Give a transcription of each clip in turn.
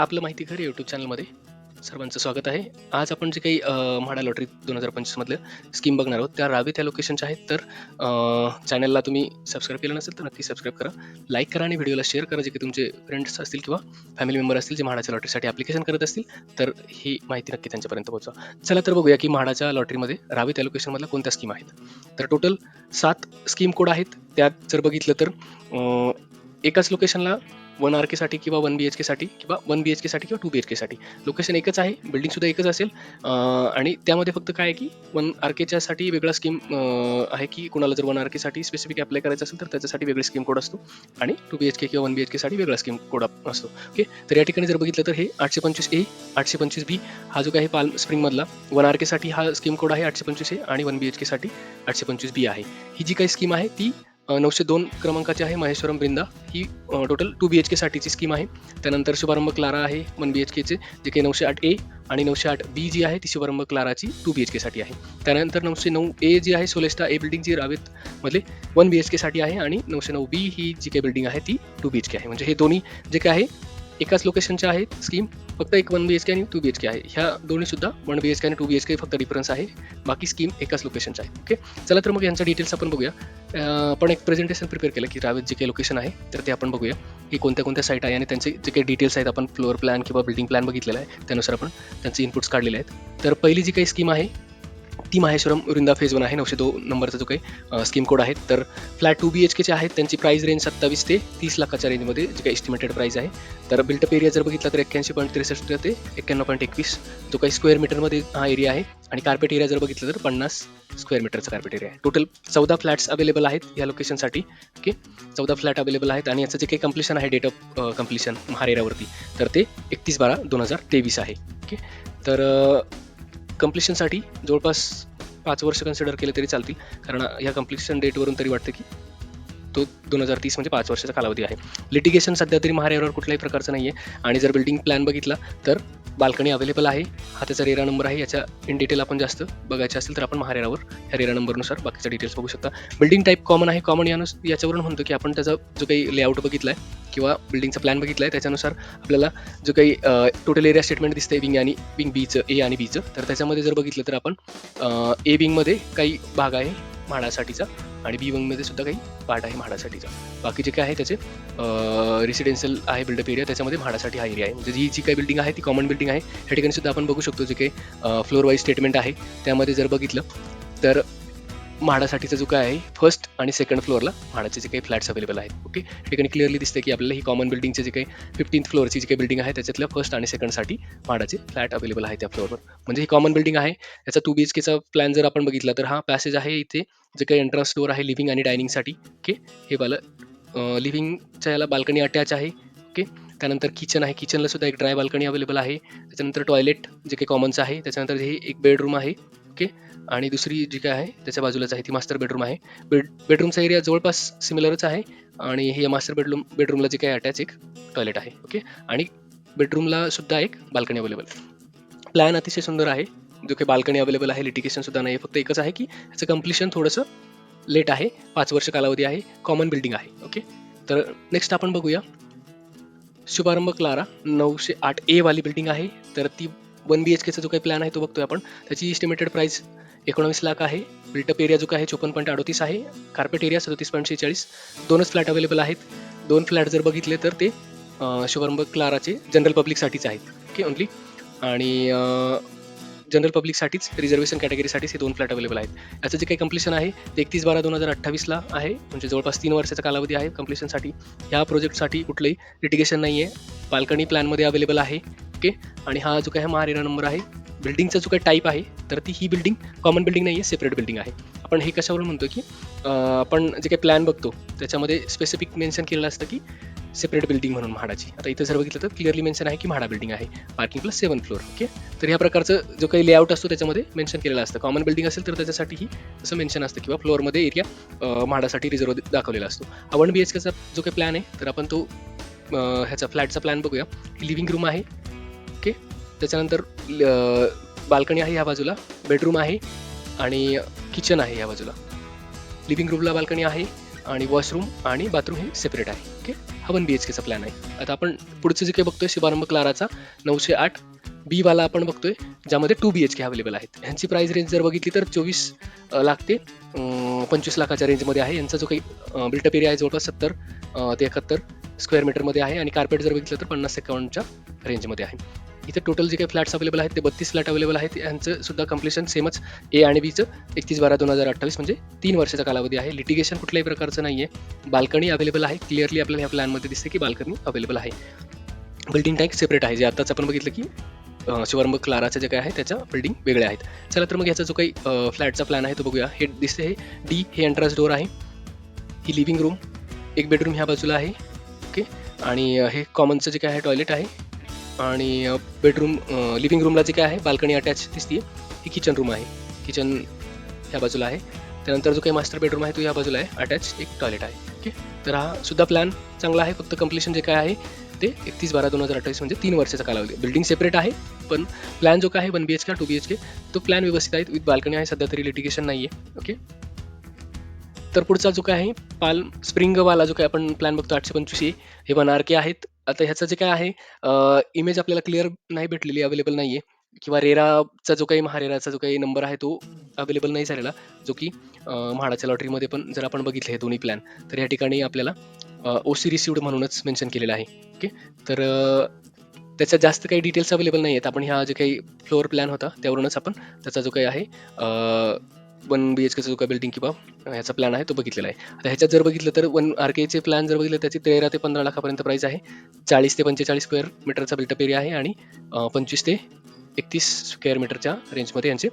आपलं माहिती घर यूट्यूब चॅनलमध्ये सर्वांचं स्वागत आहे. आज आपण जे काही म्हाडा लॉटरी दोन हजार पंचवीसमधलं स्कीम बघणार आहोत त्या रावी त्या लोकेशनच्या आहेत. तर चॅनलला तुम्ही सबस्क्राईब केलं नसेल तर नक्की सबस्क्राईब करा. लाईक करा आणि व्हिडिओला शेअर करा जे की तुमचे फ्रेंड्स असतील किंवा फॅमिली मेंबर असतील जे म्हाडाच्या लॉटरीसाठी ॲप्लिकेशन करत असतील. तर ही माहिती नक्की त्यांच्यापर्यंत पोहोचवा. चला तर बघूया की म्हाडाच्या लॉटरीमध्ये रावी त्या लोकेशनमधल्या कोणत्या स्कीम आहेत. तर टोटल सात स्कीम कोड आहेत. त्यात जर बघितलं तर एकाच लोकेशनला वन आर केसाठी किंवा वन बी एच केसाठी किंवा वन बी एच केसाठी किंवा टू बी एच केसाठी लोकेशन एकच आहे बिल्डिंगसुद्धा एकच असेल. आणि त्यामध्ये फक्त काय आहे की वन आर केच्यासाठी वेगळा स्कीम आहे की कुणाला जर वन आर केसाठी स्पेसिफिक अप्लाय करायचं असेल तर त्याच्यासाठी वेगळी स्कीम कोड असतो. आणि टू बी एच के किंवा वन बी एच केसाठी वेगळा स्कीम कोड असतो. ओके तर या ठिकाणी जर बघितलं तर हे आठशे पंचवीस ए आठशे पंचवीस बी हा जो काही पाल स्प्रिंगमधला वन आर केसाठी हा स्कीम कोड आहे आठशे पंचवीस ए आणि वन बी एच केसाठी आठशे पंचवीस बी आहे. ही जी काही स्कीम आहे ती नऊशे दोन क्रमांकाची आहे महेश्वरम ब्रिंदा ही टोटल टू बी एच केसाठीची स्कीम आहे. त्यानंतर शुभारंभ क्लारा आहे वन बी एच केचे जे काही नऊशे आठ ए आणि नऊशे आठ बी जी आहे ती शुभारंभ क्लाराची टू बी एच केसाठी आहे. त्यानंतर नऊशे नऊ ए जी आहे सोलेस्टा ए बिल्डिंग जी रावेत मधले वन बी एच केसाठी आहे आणि नऊशे नऊ बी ही जी काही बिल्डिंग आहे ती टू बी एच के आहे. म्हणजे हे दोन्ही जे काय आहे एकाच लोकेशनच्या आहेत स्कीम फक्त एक वन बी एच के आणि टू बी एच के आहे. ह्या दोन्ही सुद्धा वन बी एच के आणि टू बी एच के फक्त डिफरन्स आहे. बाकी स्कीम एकाच लोकेशनच्या आहे. ओके चला तर मग यांचा डिटेल्स आपण बघूया. आपण एक प्रेझेंटेशन प्रिपेअर केलं की रावेत जे काही लोकेशन आहे तर ते आपण बघूया. की कोणत्या कोणत्या साईट आहे आणि त्यांचे जे काही डिटेल्स आहेत आपण फ्लोअर प्लॅन किंवा बिल्डिंग प्लॅन बघितलेला आहे. त्यानुसार आपण त्यांचे इनपुट्स काढलेले आहेत. तर पहिली जी काही स्कीम आहे ती माहेश्वरम वृंदा फेज वन आहे नऊशे दोन नंबरचा जो काही स्कीम कोड आहे. तर फ्लॅट टू बी एच केचे आहेत त्यांची प्राईस रेंज सत्तावीस ते तीस लाखाच्या रेंजमध्ये जे काही एस्टिमेटेड प्राईस आहे. तर बिल्टअप एरिया जर बघितला तर एक्क्याऐंशी पॉईंट त्रेसष्ट ते एक्क्याण्णव पॉईंट एकवीस जो काही स्क्वेअर मीटरमध्ये हा एरिया आहे. आणि कार्पेट एरिया जर बघितलं तर पन्नास स्क्वेअर मीटरचा कार्पेट एरिया आहे. टोटल चौदा फ्लॅट्स अवेलेबल आहेत या लोकेशनसाठी ओके चौदा फ्लॅट अवेलेबल आहेत आणि याचं जे काही कम्प्लिशन आहे डेट ऑफ कम्प्लिशन महारेरावरती तर ते एकतीस बारा दोन हजार तेवीस आहे. ओके तर कम्प्लिशनसाठी जवळपास पाच वर्ष कन्सिडर केले तरी चालतील. कारण या कम्प्लिशन डेटवरून तरी वाटतं की तो दोन हजार तीस म्हणजे पाच वर्षाचा कालावधी आहे. लिटिगेशन सध्या तरी महारेरावर कुठल्याही प्रकारचं नाही आहे आणि जर बिल्डिंग प्लॅन बघितला तर बाल्कनी अवेलेबल आहे. हा त्याचा रेरा नंबर आहे. याच्या इन डिटेल आपण जास्त बघायचे असेल तर आपण महारेरावर ह्या रेरा नंबरनुसार बाकीचा डिटेल्स बघू शकता. बिल्डिंग टाईप कॉमन आहे. कॉमन यानुस याच्यावरून म्हणतो की आपण त्याचा जो काही लेआउट बघितला आहे किंवा बिल्डिंगचा प्लॅन बघितला आहे त्याच्यानुसार आपल्याला जो काही टोटल एरिया स्टेटमेंट दिसतंय विंग आणि विंग बीचं ए आणि बीचं तर त्याच्यामध्ये जर बघितलं तर आपण ए विंगमध्ये काही भाग आहे. म्हाडासाठीचा आणि बी वंगमध्ये सुद्धा काही पार्ट आहे म्हाडासाठीचा. बाकी जे काय आहे त्याचे रेसिडेन्शियल आहे बिल्डअप एरिया त्याच्यामध्ये म्हाडासाठी हा एरिया आहे. म्हणजे ही जी काही बिल्डिंग आहे ती कॉमन बिल्डिंग आहे. ह्या ठिकाणी सुद्धा आपण बघू शकतो जे काही फ्लोर वाईज स्टेटमेंट आहे. त्यामध्ये जर बघितलं तर म्हाडासाठीचा जो काय आहे फर्स्ट आणि सेकंड फ्लोअरला म्हाडाचे जे काही फ्लॅट्स अवेलेबल आहेत. ओके या ठिकाणी क्लिअरली दिसते की आपल्याला ही कॉमन बिल्डिंगचे जे काही फिफ्टीन फ्लोअरची जी काही बिल्डिंग आहे त्याच्यातल्या फर्स्ट आणि सेकंडसाठी म्हाडाचे फ्लॅट अवेलेबल आहे त्या फ्लोअरवर म्हणजे ही कॉमन बिल्डिंग आहे. याचा टू बी एच केचा प्लॅन जर आपण बघितला तर हा पॅसेज आहे इथे जे काही एंट्रन्स डोअर आहे लिव्हिंग आणि डायनिंगसाठी ओके हे वाला लिव्हिंगच्या याला बाल्कनी अटॅच आहे. ओके त्यानंतर किचन आहे. किचनला सुद्धा एक ड्राय बाल्कनी अवेलेबल आहे. त्याच्यानंतर टॉयलेट जे काही कॉमनचं आहे त्याच्यानंतर हे एक बेडरूम आहे. ओके. आणि दुसरी जी काय आहे त्याच्या बाजूलाच आहे ती मास्टर बेडरूम आहे. बेड बेडरूमचा एरिया जवळपास सिमिलरच आहे. आणि हे मास्टर बेडरूम बेडरूमला जे काय अटॅच एक टॉयलेट आहे. ओके. आणि बेडरूमला सुद्धा एक बाल्कनी अवेलेबल प्लॅन अतिशय सुंदर आहे. जो काही बाल्कनी अवेलेबल आहे लिटिकेशन सुद्धा नाही. फक्त एकच आहे की त्याचं कम्प्लिशन थोडंसं लेट आहे. पाच वर्ष कालावधी आहे. कॉमन बिल्डिंग आहे. ओके. तर नेक्स्ट आपण बघूया. शुभारंभ क्लारा नऊशे आठ ए वाली बिल्डिंग आहे. तर ती वन बी एच केचा जो काही प्लॅन आहे तो बघतोय आपण. त्याची इस्टिमेटेड प्राईस एकोणावीस लाख आहे. बिल्टअप एरिया जो काय आहे चोपन्न पॉईंट अडोतीस आहे. कार्पेट एरिया सदतीस पॉईंट शेहेचाळीस. दोनच फ्लॅट अवेलेबल आहेत. दोन फ्लॅट जर बघितले तर ते अं, शुभारंभ क्लाराचे जनरल पब्लिकसाठीच आहेत. ओके ओनली आणि जनरल पब्लिकसाठीच रिझर्वेशन कॅटेगरीसाठीच हे दोन फ्लॅट अवेलेबल आहेत. याचं जे काही कम्प्लिशन आहे ते एकतीस बारा दोन हजार अठ्ठावीसला आहे. म्हणजे जवळपास तीन वर्षाचा कालावधी आहे कम्प्लिशनसाठी ह्या प्रोजेक्टसाठी कुठलंही लिटिगेशन नाही आहे बाल्कनी प्लॅनमध्ये अवेलेबल आहे. ओके आणि हा जो काही महारेरा नंबर आहे. बिल्डिंगचा जो काही टाईप आहे तर ती ही बिल्डिंग कॉमन बिल्डिंग नाही आहे सेपरेट बिल्डिंग आहे. आपण हे कशावरून म्हणतो की आपण जे काही प्लॅन बघतो त्याच्यामध्ये स्पेसिफिक मेन्शन केलेलं असतं की सेपरेट बिल्डिंग म्हणून म्हाडाची. आता इथं जर बघितलं तर क्लिअरली मेन्शन आहे की म्हाडा बिल्डिंग आहे parking plus seven floor okay तर ह्या प्रकारचं जो काही लेआउट असतो त्याच्यामध्ये मेन्शन केलेलं असतं. कॉमन बिल्डिंग असेल तर त्याच्यासाठीही असं मेन्शन असतं किंवा फ्लोअरमध्ये एरिया म्हाडासाठी रिझर्व दाखवलेला असतो. हा वन बी एच केचा जो काही प्लॅन आहे तर आपण तो ह्याचा फ्लॅटचा प्लॅन बघूया. लिव्हिंग रूम आहे ओके त्याच्यानंतर बाल्कनी आहे ह्या बाजूला बेडरूम आहे आणि किचन आहे ह्या बाजूला. लिव्हिंग रूमला बाल्कनी आहे आणि वॉशरूम आणि बाथरूम हे सेपरेट आहे ओके हा पण बी एच केचा प्लॅन आहे. आता आपण पुढचं जे काही बघतोय शुभारंभ क्लाराचा नऊशे आठ. बी वाला आपण बघतोय ज्यामध्ये two B H K available आहेत. ह्यांची प्राईस रेंज जर बघितली तर चोवीस लाख ते पंचवीस लाखाच्या रेंजमध्ये आहे. यांचा जो काही बिल्टअप एरिया आहे जवळपास सत्तर ते एकाहत्तर स्क्वेअर मीटरमध्ये आहे. आणि कार्पेट जर बघितलं तर पन्नास एकावन्नच्या रेंजमध्ये आहे. इथे टोटल जे काही फ्लॅट्स अवेलेबल आहेत ते बत्तीस फ्लॅट अवेलेबल आहेत. यांचं सुद्धा कम्प्लिशन सेमच ए आणि बीचं एकतीस बारा दोन हजार अठ्ठावीस म्हणजे तीन वर्षाचा कालावधी आहे. लिटिगेशन कुठल्याही प्रकारचं नाही आहे बाल्कनी अवेलेबल आहे. क्लिअरली आपल्याला ह्या प्लॅनमध्ये दिसते की बाल्कनी अवेलेबल आहे. बिल्डिंग टँक सेपरेट आहे. जे आताच आपण बघितलं की शिवरंब क्लाराचं जे काय आहे त्याच्या बिल्डिंग वेगळ्या आहेत. चला तर मग ह्याचा जो काही फ्लॅटचा प्लॅन आहे तो बघूया. हे दिसते हे डी हे एंट्रन्स डोअर आहे. ही लिव्हिंग रूम एक बेडरूम ह्या बाजूला आहे. ओके आणि हे कॉमनचं जे काय आहे टॉयलेट आहे. आणि बेडरूम लिव्हिंग रूमला जे काय आहे बाल्कनी अटॅच दिसते ही किचन रूम आहे. किचन ह्या बाजूला आहे. त्यानंतर जो काही मास्टर बेडरूम आहे तो ह्या बाजूला आहे. अटॅच एक टॉयलेट आहे. ओके तर हा सुद्धा प्लॅन चांगला आहे. फक्त कम्प्लिशन जे काय आहे ते एकतीस बारा दोन हजार अठ्ठावीस म्हणजे तीन वर्षाचा कालावधी. बिल्डिंग सेपरेट आहे पण प्लॅन जो काय आहे one B H K two B H K तो प्लॅन व्यवस्थित आहे. विथ बाल्कनी आहे सध्या तरी लिटिगेशन नाही आहे ओके तर पुढचा जो काय आहे पाल स्प्रिंगवाला जो काय आपण प्लॅन बघतो आठशे पंचवीस हे वन आर के आहेत. आता ह्याचं जे काय आहे इमेज आपल्याला क्लिअर नाही भेटलेली अवेलेबल नाही आहे किंवा रेराचा जो काही महारेराचा जो काही नंबर आहे तो अवेलेबल नाही झालेला. जो की म्हाडाच्या लॉटरीमध्ये पण जर आपण बघितले हे दोन्ही प्लॅन तर या ठिकाणी आपल्याला ओ सी रिसिवड म्हणूनच मेन्शन केलेलं आहे. ओके? तर अं, त्याच्यात जास्त काही डिटेल्स अवेलेबल नाही आहेत आपण ह्या जे काही फ्लोअर प्लॅन होता त्यावरूनच आपण त्याचा जो काही आहे वन बी एच केचा जो काही बिल्डिंग किंवा ह्याचा प्लॅन आहे तो बघितलेला आहे. आता ह्याच्यात जर बघितलं तर वन आर केचे प्लॅन जर बघितलं त्याची तेरा ते पंधरा लाखापर्यंत प्राईस आहे. चाळीस ते पंचेचाळीस स्क्वेअर मीटरचा बिल्टअप एरिया आहे आणि पंचवीस ते एकतीस स्क्वेअर मीटरच्या रेंजमध्ये यांचे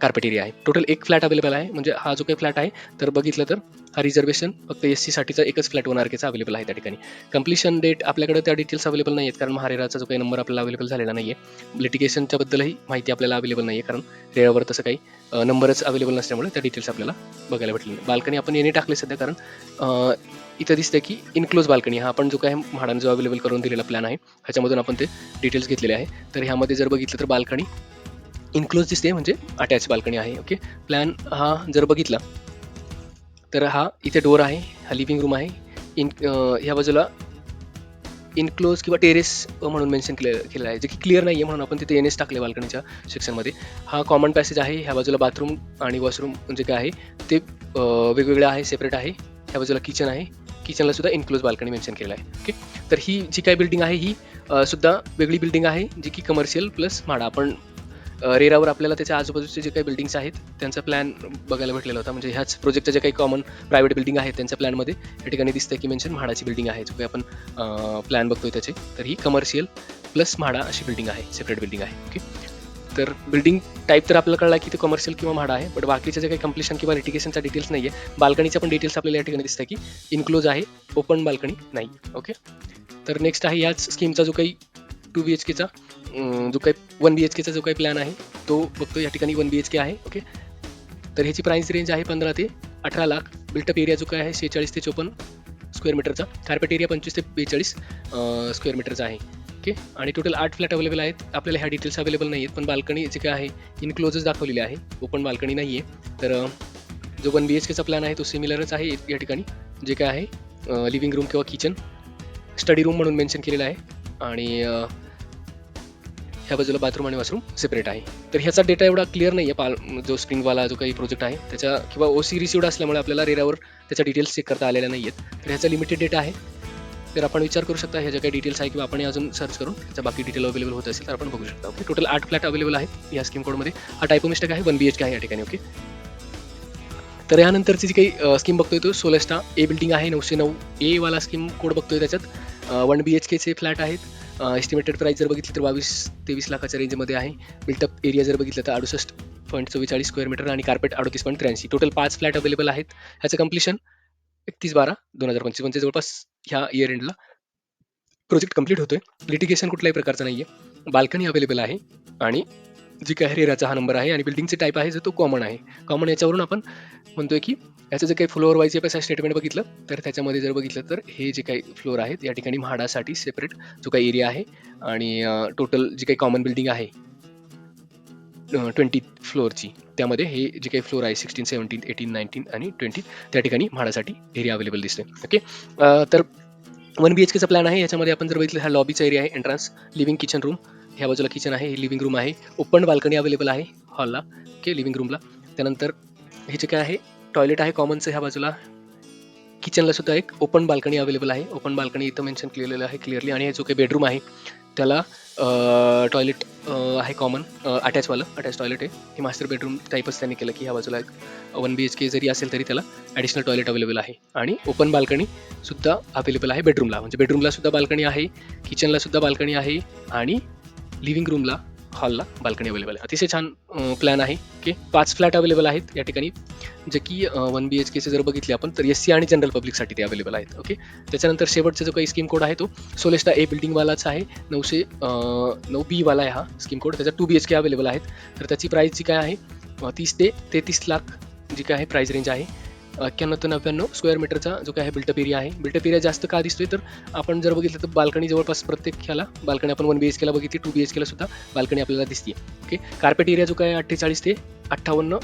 कार्पेट एरिया आहे. टोटल एक फ्लॅट अवेलेबल आहे. म्हणजे हा जो काही फ्लॅट आहे तर बघितलं तर हा रिझर्वेशन फक्त एस सीसाठीचा एकच फ्लॅट वन आर केचा अवेलेबल आहे त्या ठिकाणी. कम्प्लिशन डेट आपल्याकडे त्या डिटेल्स अवेलेबल नाही आहेत कारण महारेराचा जो काही नंबर आपल्याला अवेलेबल झालेला नाही आहे लिटिगेशनच्याबद्दलही माहिती आपल्याला अवेलेबल नाही आहे कारण रेरावर तसं काही नंबरच अवेलेबल नसल्यामुळे त्या डिटेल्स आपल्याला बघायला भेटले बाल्कनी आपण येणे टाकले सध्या कारण इथं दिसतं की इनक्लोज बाल्कनी हा आपण जो काय म्हाडान जो अवेलेबल करून दिलेला प्लॅन आहे ह्याच्यामधून आपण ते डिटेल्स घेतलेले आहे. तर ह्यामध्ये जर बघितलं तर बाल्कनी इनक्लोज दिसते म्हणजे अटॅच बाल्कनी आहे ओके प्लॅन हा जर बघितला तर हा इथे डोर आहे हा लिव्हिंग रूम आहे. इन ह्या बाजूला इनक्लोज किंवा टेरेस म्हणून मेन्शन केलं केलेलं आहे. जे की क्लिअर नाही आहे म्हणून आपण तिथे एन एस टाकले बाल्कनीच्या सेक्शनमध्ये हा कॉमन पॅसेज आहे. ह्या बाजूला बाथरूम आणि वॉशरूम जे म्हणजे काय आहे? ते वेगवेगळं आहे सेपरेट आहे. ह्या बाजूला किचन आहे. किचनला सुद्धा इनक्लोज बाल्कनी मेन्शन केलं आहे. ओके तर ही जी काय बिल्डिंग आहे ही सुद्धा वेगळी बिल्डिंग आहे जी की कमर्शियल प्लस म्हाडा. आपण रेरावर आपल्याला त्याच्या आजूबाजूचे जे काही बिल्डिंग्स आहेत त्यांचा प्लॅन बघायला भेटलेला होता. म्हणजे ह्याच प्रोजेक्टच्या जे काही कॉमन प्रायव्हेट बिल्डिंग आहेत त्यांच्या प्लॅनमध्ये या ठिकाणी दिसतं की मेन्शन म्हाडाची बिल्डिंग आहे. जो काही आपण प्लॅन बघतोय त्याचे तर ही कमर्शियल प्लस म्हाडा अशी बिल्डिंग आहे सेपरेट बिल्डिंग आहे. ओके तर बिल्डिंग टाईप तर आपल्याला कळला की ते कमर्शियल किंवा म्हाडा आहे बट बाकीचे जे काही कम्प्लिशन किंवा लिटिगेशनचा डिटेल्स नाही आहे बाल्कनीच्या पण डिटेल्स आपल्याला या ठिकाणी दिसतं की इन्क्लोज आहे ओपन बाल्कनी नाही. ओके तर नेक्स्ट आहे याच स्कीमचा जो काही टू बी एच केचा जो काही वन बी एच केचा जो काही प्लॅन आहे तो बघतो या ठिकाणी वन बी एच के आहे ओके तर ह्याची प्राईस रेंज आहे पंधरा ते अठरा लाख. बिल्टअप एरिया जो काय आहे शेहेचाळीस ते चोपन्न स्क्वेअर मीटरचा कार्पेट एरिया पंचवीस ते बेचाळीस स्क्वेअर मीटरचा आहे ओके आणि टोटल आठ फ्लॅट अवेलेबल आहेत. आपल्याला ह्या डिटेल्स अवेलेबल नाही आहेत पण बाल्कनी जे काय आहे इनक्लोजच दाखवलेली आहे. ओपन बाल्कनी नाही आहे तर जो वन बी एच केचा प्लॅन आहे तो सिमिलरच आहे या ठिकाणी. जे काय आहे लिव्हिंग रूम किंवा किचन स्टडी रूम म्हणून मेन्शन केलेलं आहे. आणि ह्या बाजूला बाथरूम आणि वॉशरूम सेपरेट आहे. तर ह्याचा डेटा एवढा क्लिअर नाही आहे पाल जो स्प्रिंगवाला जो काही प्रोजेक्ट आहे त्याच्या किंवा ओ सी रिसिवड असल्यामुळे आपल्याला रेरावर त्याच्या डिटेल्स चेक करता आलेल्या नाही आहेत तर ह्याचा लिमिटेड डेटा आहे. तर आपण विचार करू शकता ह्या ज्या काही डिटेल्स आहे किंवा आपण अजून सर्च करून त्याच्या बाकी डिटेल अवेलेबल होत असेल तर आपण बघू शकता. ओके टोटल आठ फ्लॅट अवेलेबल आहेत या स्कीम कोडमध्ये हा टायपो मिस्टेक आहे वन बी एच के आहे या ठिकाणी ओके तर यानंतरची जी काही स्कीम बघतोय तो सोलेस्टा. ए बिल्डिंग आहे नऊशे नऊ ए वाला स्कीम कोड बघतोय त्याच्यात. वन बी एच केचे फ्लॅट आहेत. एस्टिमेटेड प्राईस जर बघितली तर बावीस तेवीस लाखाच्या रेंजमध्ये आहे. बिल्टअप एरिया जर बघितलं तर अडुसष्ट पॉईंट चव्वेचाळीस स्क्वेअर मीटर आणि कार्पेट अडतीस पॉईंट त्र्याऐंशी. टोटल पाच फ्लॅट अवेलेबल आहेत. ह्याचं कम्प्लिशन एकतीस बारा दोन हजार पंचवीस म्हणजे जवळपास ह्या इयर एंडला प्रोजेक्ट कंप्लीट होतोय. लिटिगेशन कुठल्याही प्रकारचं नाही आहे बाल्कनी अवेलेबल आहे. आणि जी काय रेराचा हा नंबर आहे आणि बिल्डिंगचे टाईप आहे जो तो कॉमन आहे. कॉमन याच्यावरून आपण म्हणतोय की याचं जे काही फ्लोअर वाईज एफ स्टेटमेंट बघितलं तर त्याच्यामध्ये जर बघितलं तर हे जे काही फ्लोअर आहेत या ठिकाणी म्हाडासाठी सेपरेट जो काही एरिया आहे आणि टोटल जी काही कॉमन बिल्डिंग आहे ट्वेंटी फ्लोअरची त्यामध्ये हे जे काही फ्लोअर आहे सिक्स्टीन सेवन्टीन एटीन नाईन्टीन आणि ट्वेंटी त्या ठिकाणी म्हाडासाठी एरिया अवेलेबल दिसते ओके तर वन बी एच केचा प्लॅन आहे. याच्यामध्ये आपण जर बघितलं हा लॉबीचा एरिया आहे एंट्रन्स लिव्हिंग किचन रूम ह्या बाजूला किचन आहे लिव्हिंग रूम आहे. ओपन बाल्कनी अवेलेबल आहे हॉलला ओके लिव्हिंग रूमला त्यानंतर हे जे काय आहे टॉयलेट आहे कॉमनचं ह्या बाजूला. किचनला सुद्धा एक ओपन बाल्कनी अवेलेबल आहे. ओपन बाल्कनी इथं मेन्शन केलेलं आहे क्लिअरली आणि हे जो काही बेडरूम आहे. त्याला टॉयलेट आहे कॉमन अटॅचवालं अटॅच टॉयलेट आहे. हे मास्टर बेडरूम टाईपच त्यांनी केलं की ह्या बाजूला एक वन बी एच के जरी असेल तरी त्याला ॲडिशनल टॉयलेट अवेलेबल आहे. आणि ओपन बाल्कनी सुद्धा अवेलेबल आहे बेडरूमला म्हणजे बेडरूमला सुद्धा बाल्कनी आहे किचनला सुद्धा बाल्कनी आहे आणि लिव्हिंग रूमला हॉलला बाल्कनी अवेलेबल आहे. अतिशय छान प्लॅन आहे की पाच फ्लॅट अवेलेबल आहेत या ठिकाणी. जे की वन बी एच केचे जर बघितले आपण तर एस सी आणि जनरल पब्लिकसाठी ते अवेलेबल आहेत ओके त्याच्यानंतर शेवटचा जो काही स्कीम कोड आहे तो सोलेस्टा ए बिल्डिंगवालाच आहे. नऊशे नऊ बी वाला आहे हा स्कीम कोड त्याचा two B H K available आहेत. तर त्याची प्राईस जी काय आहे? तीस ते तेहतीस लाख जी काय आहे प्राईस रेंज आहे. एक्क्याण्णव ते नव्याण्णव स्क्वेअर मीटरचा जो काय आहे बिल्टअप एरिया आहे. बिल्टअप एरिया जास्त का दिसतोय? तर आपण जर बघितलं तर बाल्कनी जवळपास प्रत्येक ह्याला बाल्कनी आपण वन बी एच केला बघितली टू बी एच केला सुद्धा बाल्कनी आपल्याला दिसते ओके कार्पेट एरिया जो काय अठ्ठेचाळीस ते अठ्ठावन्न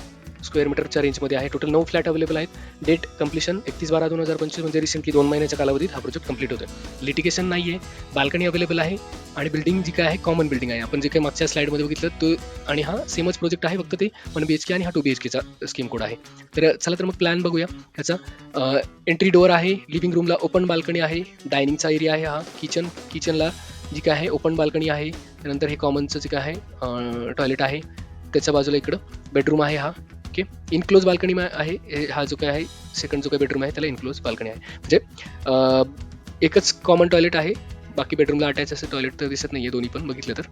स्क्वेअर मीटरच्या रेंजमध्ये आहे. टोटल नऊ फ्लॅट अवेलेबल आहेत. डेट कम्प्लिशन एकतीस बारा दोन हजार पंचवीस म्हणजे रिसेंटली दोन महिन्याच्या कालावधीत हा प्रोजेक्ट कंप्लीट होतो लिटिगेशन नाही आहे बाल्कनी अवेलेबल आहे आणि बिल्डिंग जी काय आहे कॉमन बिल्डिंग आहे. आपण जे काही मागच्या स्लाईडमध्ये बघितलं तो आणि हा सेमच प्रोजेक्ट आहे फक्त ते वन बी एच के आणि हा टू बी एच केचा स्कीम कोड आहे. तर चला तर मग प्लॅन बघूया. ह्याचा एंट्री डोअर आहे लिव्हिंग रूमला ओपन बाल्कनी आहे डायनिंगचा एरिया आहे हा किचन किचनला जी काय आहे ओपन बाल्कनी आहे त्यानंतर हे कॉमनचं जे काय आहे टॉयलेट आहे त्याच्या बाजूला इकडं बेडरूम आहे हा. ओके. इनक्लोज बाल्कनी आहे. हा जो काय आहे सेकंड जो काही बेडरूम आहे त्याला इनक्लोज बाल्कनी आहे. म्हणजे एकच कॉमन टॉयलेट आहे. बाकी बेडरूमला अटॅच असं टॉयलेट तर दिसत नाही आहे दोन्ही पण बघितलं तर.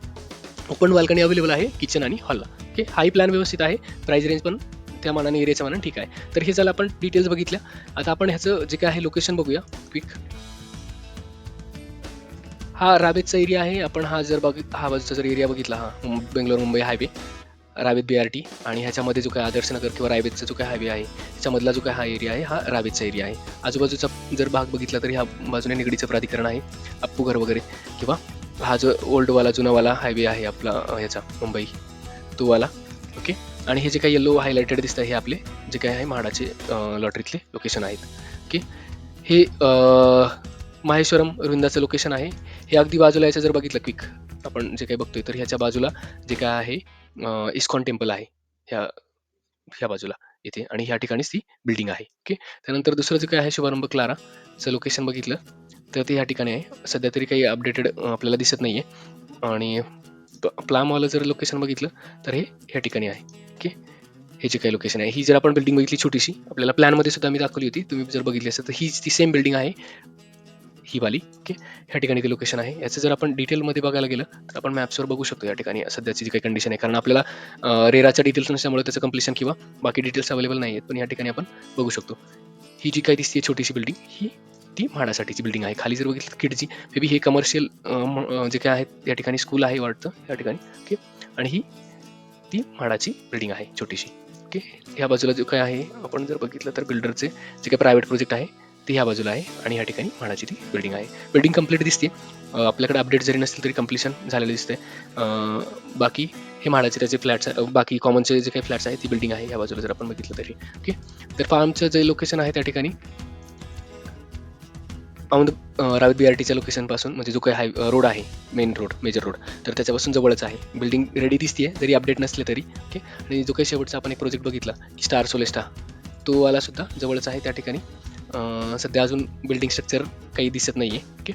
ओपन बाल्कनी अवेलेबल आहे किचन आणि हॉलला ओके. हाही प्लॅन व्यवस्थित आहे. प्राईस रेंज पण त्या मानाने एरियाच्या मानाने ठीक आहे. तर हे झालं आपण डिटेल्स बघितल्या. आता आपण ह्याचं जे काय आहे लोकेशन बघूया. क्विक हा रावेतचा एरिया आहे. आपण हा जर बघ हा बाजूचा जर एरिया बघितला हा Bangalore Mumbai highway Ravet B R T आणि ह्याच्यामध्ये जो काय आदर्श नगर किंवा रावेतचा जो काय हायवे आहे त्याच्यामधला जो काय हा एरिया आहे हा रावेतचा एरिया आहे. आजूबाजूचा जर भाग बघितला तर ह्या बाजूने निगडीचं प्राधिकरण आहे अप्पूघर वगैरे किंवा हा जो ओल्डवाला जुनावाला हायवे आहे आपला ह्याचा मुंबई तो वाला ओके आणि हे जे काही येल्लो हायलायटेड दिसतं हे आपले जे काय आहे म्हाडाचे लॉटरीतले लोकेशन आहेत ओके हे माहेश्वरम रुंदाचं लोकेशन आहे. हे अगदी बाजूला याचं जर बघितलं क्विक आपण जे काही बघतोय तर ह्याच्या बाजूला जे काय आहे इस्कॉन टेम्पल आहे ह्या ह्या बाजूला इथे आणि ह्या ठिकाणीच ती बिल्डिंग आहे ओके त्यानंतर दुसरं जे काय आहे शुभारंभ क्लाराचं लोकेशन बघितलं तर ते ह्या ठिकाणी आहे. सध्या तरी काही अपडेटेड आपल्याला दिसत नाही आहे आणि प्लामवालं जर लोकेशन बघितलं तर हे ह्या ठिकाणी आहे ओके हे जे काही लोकेशन आहे ही जर आपण बिल्डिंग बघितली छोटीशी आपल्याला प्लॅनमध्ये सुद्धा मी दाखवली होती तुम्ही जर बघितली असेल तर हीच ती सेम बिल्डिंग आहे. ही वाली ओके? ह्या ठिकाणी ते लोकेशन आहे. याचं जर आपण डिटेलमध्ये बघायला गेलं तर आपण मॅप्सवर बघू शकतो या ठिकाणी. सध्याची जी काही कंडिशन आहे कारण आपल्याला रेराच्या डिटेल्स नसल्यामुळे त्याचं कम्प्लिशन किंवा बाकी डिटेल्स अवेलेबल नाही आहेत पण या ठिकाणी आपण बघू शकतो. ही जी काही दिसते छोटीशी बिल्डिंग ही ती म्हाडासाठीची बिल्डिंग आहे. खाली जर बघितलं किडची मे बी हे कमर्शियल जे काय आहेत या ठिकाणी स्कूल आहे वाटतं या ठिकाणी ओके? आणि ही ती म्हाडाची बिल्डिंग आहे छोटीशी ओके? ह्या बाजूला जो काय आहे आपण जर बघितलं तर बिल्डरचे जे काही प्रायव्हेट प्रोजेक्ट आहे ती ह्या बाजूला आहे आणि ह्या ठिकाणी म्हाडाची ती बिल्डिंग आहे. बिल्डिंग कंप्लीट दिसते आपल्याकडे अपडेट जरी नसतील तरी कम्प्लिशन झालेलं दिसतंय. बाकी हे म्हाडाचे त्याचे फ्लॅट्स बाकी कॉमनचे जे काही फ्लॅट्स आहेत ती बिल्डिंग आहे. ह्या बाजूला जर आपण बघितलं तरी. ओके तर फार्मचं जे लोकेशन आहे त्या ठिकाणी औंध अं, रावेत बी आर टीच्या लोकेशनपासून म्हणजे जो काही हाय रोड आहे मेन रोड मेजर रोड तर त्याच्यापासून जवळच आहे. बिल्डिंग रेडी दिसते जरी अपडेट नसले तरी. ओके आणि जो काही शेवटचा आपण एक प्रोजेक्ट बघितला की स्टार सोलेस्टा तो वालासुद्धा जवळच आहे त्या ठिकाणी. सध्या अजून बिल्डिंग स्ट्रक्चर काही दिसत नाही आहे ओके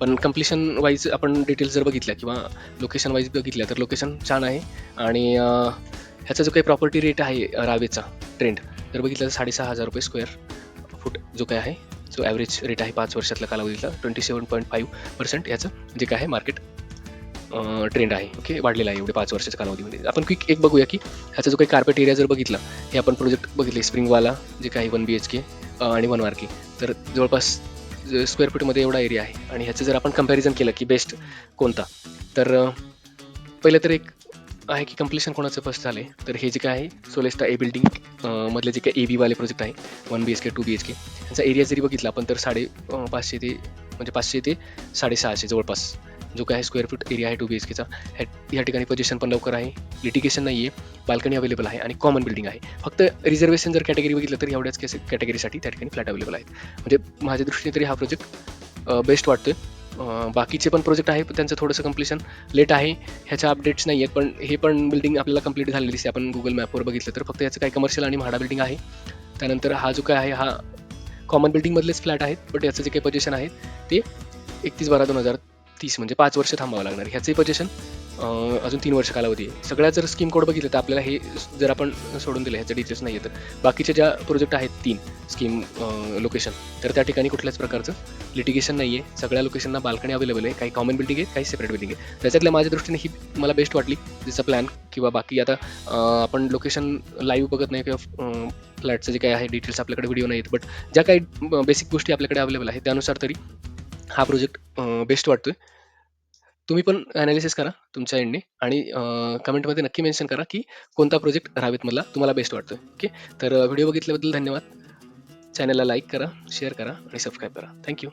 पण कम्प्लिशन वाईज आपण डिटेल्स जर बघितल्या किंवा लोकेशन वाईज बघितल्या तर लोकेशन छान आहे. आणि ह्याचा जो काही प्रॉपर्टी रेट आहे रावेचा ट्रेंड जर बघितलं तर साडेसहा हजार रुपये स्क्वेअर फूट जो काय आहे जो ॲव्हरेज रेट आहे पाच वर्षातल्या कालावधीतला twenty seven point five percent याचं जे काय आहे मार्केट ट्रेंड आहे ओके वाढलेला आहे एवढे पाच वर्षाच्या कालावधीमध्ये. आपण क्विक एक बघूया की ह्याचा जो काही कार्पेट एरिया जर बघितला हे आपण प्रोजेक्ट बघितले स्प्रिंगवाला जे काही वन बी एच के आणि वन मार्की के तर जवळपास स्क्वेअर फीटमध्ये एवढा एरिया आहे. आणि ह्याचं जर आपण कंपॅरिझन केलं की बेस्ट कोणता तर पहिलं तर एक आहे की कम्प्लिशन कोणाचं फर्स्ट झाले तर हे जे काय आहे सोलेस्टा ए बिल्डिंग मधले जे काही ए बीवाले प्रोजेक्ट आहे one B H K two B H K ह्याचा एरिया जरी बघितला आपण तर साडे पाचशे ते म्हणजे पाचशे ते साडेसहाशे जवळपास. जो काय आहे स्क्वेअर फूट एरिया आहे टू बी एच केचा ह्या ठिकाणी पोझिशन पण लवकर आहे. लिटिगेशन नाही आहे बाल्कनी अवेलेबल आहे आणि कॉमन बिल्डिंग आहे. फक्त रिझर्वेशन जर कॅटेगरी बघितलं तर एवढ्याच केस कॅटेगरीसाठी त्या ठिकाणी फ्लॅट अवेलेबल आहेत. म्हणजे माझ्या दृष्टीने तरी हा प्रोजेक्ट बेस्ट वाटतोय. बाकीचे पण प्रोजेक्ट आहे पण त्यांचं थोडंसं कम्प्लिशन लेट आहे. ह्याच्या अपडेट्स नाही आहेत पण हे पण बिल्डिंग आपल्याला कंप्लीट झालेली दिसते आपण गुगल मॅपवर बघितलं तर फक्त याचं काय कमर्शियल आणि म्हाडा बिल्डिंग आहे. त्यानंतर हा जो काय आहे हा कॉमन बिल्डिंगमधलेच फ्लॅट आहेत बट याचं जे काही पोझिशन आहेत ते एकतीस बारा दोन हजार तीस म्हणजे पाच वर्ष थांबावं लागणार. ह्याचंही पजेशन अजून तीन वर्ष कालावधी आहे. सगळ्या जर स्कीम कोड बघितलं तर आपल्याला हे जर आपण सोडून दिलं ह्याचे डिटेल्स नाही तर. बाकीचे ज्या प्रोजेक्ट आहेत तीन स्कीम लोकेशन तर त्या ठिकाणी कुठल्याच प्रकारचं लिटिगेशन नाही आहे सगळ्या लोकेशनना बाल्कनी अवेलेबल आहे. काही कॉमन बिल्डिंग आहे काही सेपरेट बिल्डिंग आहे. त्याच्यातल्या माझ्या दृष्टीने ही मला बेस्ट वाटली जसं प्लॅन किंवा बाकी आता आपण लोकेशन लाईव्ह बघत नाही किंवा फ्लॅटचं जे काही आहे डिटेल्स आपल्याकडे व्हिडिओ नाही आहेत बट ज्या काही बेसिक गोष्टी आपल्याकडे अवेलेबल आहेत त्यानुसार तरी हा प्रोजेक्ट बेस्ट वाटतोय. तुम्ही पण ॲनालिसिस करा तुमच्या एंडने आणि कमेंटमध्ये नक्की मेन्शन करा की कोणता प्रोजेक्ट रावेतमधला तुम्हाला बेस्ट वाटतोय. ओके तर व्हिडिओ बघितल्याबद्दल धन्यवाद. चॅनलला लाईक करा शेअर करा आणि सबस्क्राईब करा. थँक्यू